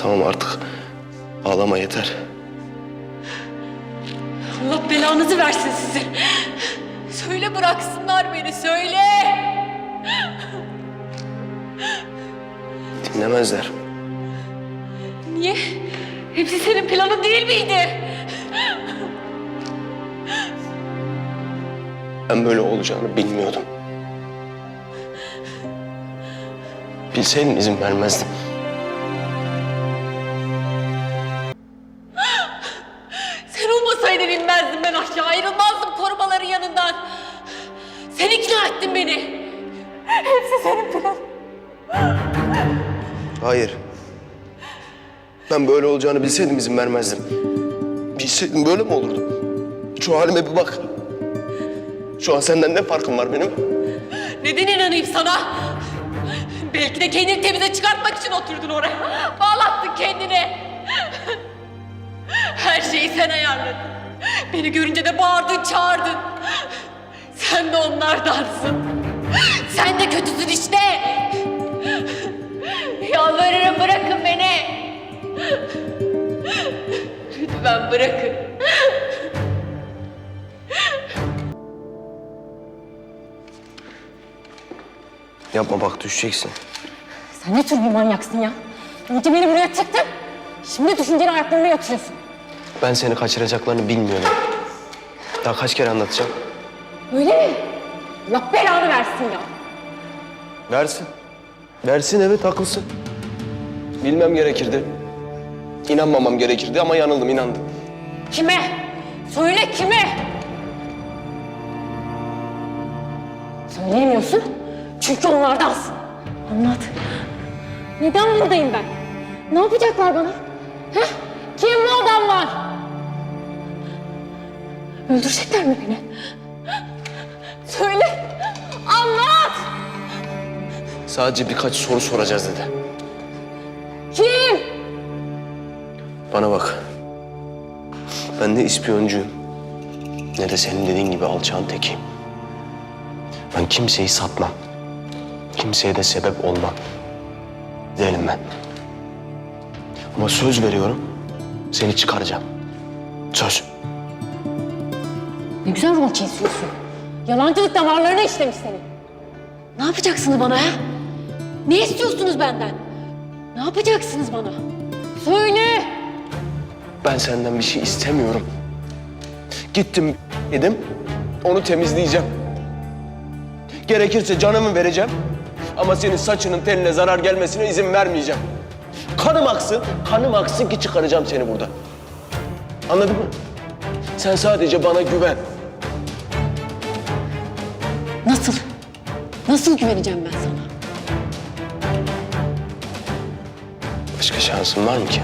Tamam artık ağlama yeter. Allah belanızı versin sizi. Söyle bıraksınlar beni söyle. Dinlemezler. Niye? Hepsi senin planın değil miydi? Ben böyle olacağını bilmiyordum. Bilseydim izin vermezdim. İnmezdim ben aşağı ayrılmazdım korumaların yanından. Sen ikna ettin beni. Hepsi senin planın. Hayır. Ben böyle olacağını bilseydim izin vermezdim. Bilseydim böyle mi olurdu? Şu halime bir bak. Şu an senden ne farkım var benim? Neden inanayım sana? Belki de kendini temize çıkartmak için oturdun oraya. Bağlattın kendini. Her şeyi sen ayarladın. Beni görünce de bağırdın, çağırdın. Sen de onlardansın. Sen de kötüsün işte. Yalvarırım bırakın beni. Lütfen bırakın. Yapma bak düşeceksin. Sen ne tür bir manyaksın ya? Önce beni buraya tıktın. Şimdi düşünceli ayaklarına yatıyorsun. Ben seni kaçıracaklarını bilmiyordum. Daha kaç kere anlatacağım? Öyle mi? Allah belanı versin ya. Versin. Versin evet haklısın. Bilmem gerekirdi. İnanmamam gerekirdi ama yanıldım inandım. Kime? Söyle kime? Söyleyemiyorsun. Çünkü onlardansın. Anlat. Neden buradayım ben? Ne yapacaklar bana? Öldürecekler mi beni? Söyle. Anlat. Sadece birkaç soru soracağız dedi. Kim? Bana bak. Ben ne ispiyoncuyum ne de senin dediğin gibi alçağın tekiyim. Ben kimseyi satmam. Kimseye de sebep olmam. Değilim ben. Ama söz veriyorum seni çıkaracağım. Söz. Ne güzel rol kesiyorsun. Yalancılık damarlarına işlemiş senin. Ne yapacaksınız bana ha? Ne istiyorsunuz benden? Ne yapacaksınız bana? Söyle. Ben senden bir şey istemiyorum. Gittim dedim, onu temizleyeceğim. Gerekirse canımı vereceğim. Ama senin saçının teline zarar gelmesine izin vermeyeceğim. Kanım aksın, kanım aksın ki çıkaracağım seni burada. Anladın mı? Sen sadece bana güven. Nasıl? Nasıl güveneceğim ben sana? Başka şansın var mı ki?